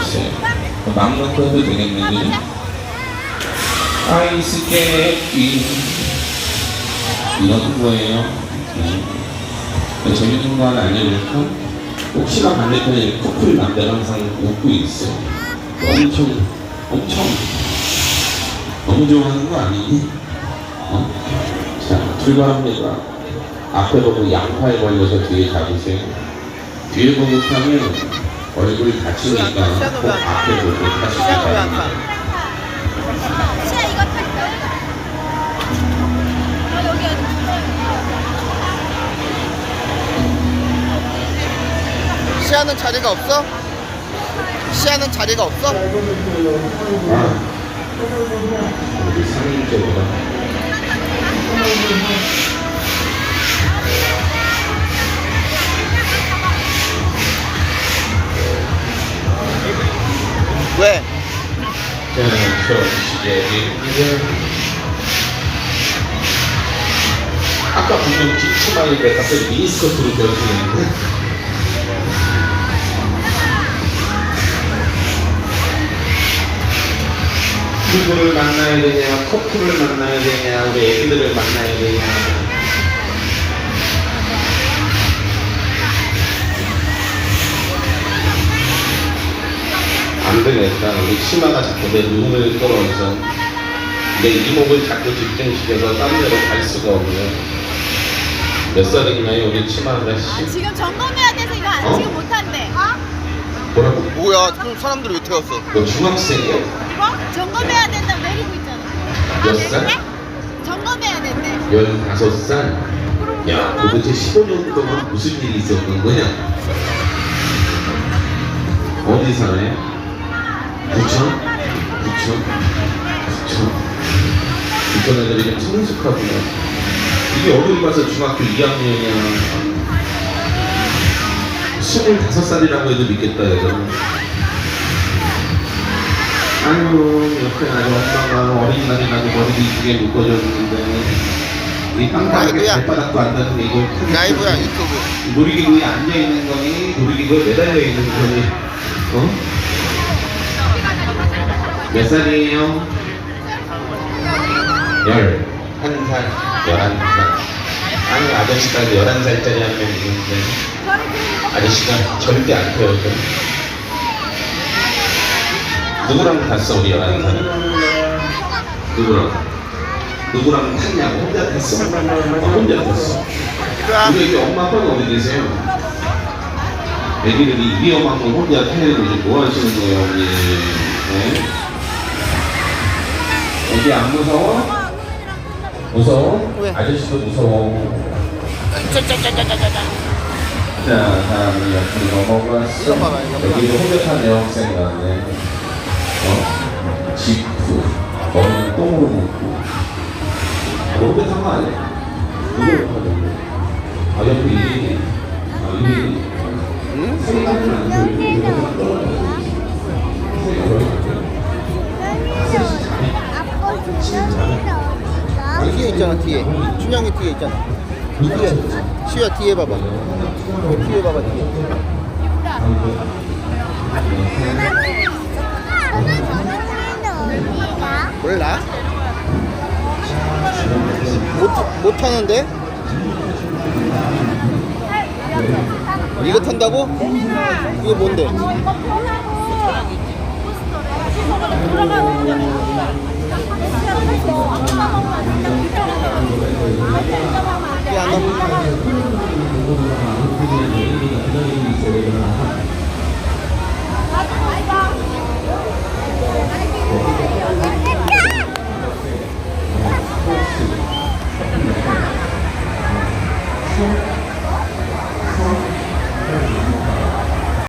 있어요. 맘 놓고 해도 되겠는데 아이스 깨끼 이런 거예요. 네. 재밌는 거 하나 알려줄까? 혹시나 반대편에 커플 남자가 항상 웃고 있어. 엄청 엄청 너무 좋아하는 거 아니니? 어? 자 출발합니다. 앞에 보고 양파에 걸려서 뒤에 잡으세요. 뒤에 보고 타면 얼굴이 다치니까 꼭 앞에 보고 이거 탈까? 여기 어디? 시야는 자리가 없어? 시야는 자리가 없어? 아, 우리 상인적으로 왜? 아까 분명 치마인데 갑자기 미니스커트로 변신했는데 누구를 만나야 되냐 커플을 만나야 되냐 우리 애기들을 만나야 되냐 안 되겠다. 우리 치마가 자꾸 내 눈을 끌어서 내 이목을 자꾸 집중시켜서 딴 데로 갈 수가 없네. 몇 살이냐요, 우리 치마 아저씨? 지금 점검해야 돼서 이거 안 어? 지금 못 한대. 뭐라고? 뭐야? 그럼 사람들이 왜 태웠어? 너 중학생이야? 이거 점검해야 된다고 내리고 있잖아. 몇 살? 점검해야 된대. 15살? 야, 도대체 15년 동안 무슨 일이 있었던 거냐? 어디 사나요? 부천? 부천? 부천? 부천 애들이 좀 성숙하구나. 이게 어딜 가서 중학교 2학년이야. 25살이라고 해도 믿겠다, 얘들은. 아유, 옆에 나이 엄마가 어린이날에 나도 머리도 이쁘게 묶어줬는데, 이 빵빵하게. 발바닥도 안 닿는 게 이거 라이브야 유튜브 놀이기구에 앉아있는 거니, 놀이기구에 매달려 있는 거니, 어? 몇 살이에요? 열, 한 살, 열한 살. 아니, 아저씨가 11살짜리 한 명 있는데, 아저씨가 절대 안 태워줘. 누구랑 갔어, 우리 11살은? 누구랑? 누구랑 탔냐고? 혼자 탔어? 어, 혼자 탔어. 우리 애기 엄마 아빠가 어디 계세요? 애기들이 위험한 걸 혼자 타려고 이제 뭐 하시는 거예요, 언니? 네? 애기 안 무서워? 무서워? 왜? 아저씨도 무서워. 짜짜짜짜짜짜 자, 다음은 옆으로 넘어갔어. 이거 봐봐, 이거 봐봐. 여기도 혼자 탄 여학생 같네. 어? 지프. 머리는 똥으로 묶고. 너 혼자 탄거 아니야? 타는데? 아, 옆에 이게. 아, 이게. 응? 생각은 안 돼. 있잖아 뒤에 춘향이 뒤에 있잖아 뒤에 시야 뒤에 봐봐 뒤에 봐봐 뒤에 몰라? 못, 못 타는데? 이거 탄다고? 이게 뭔데?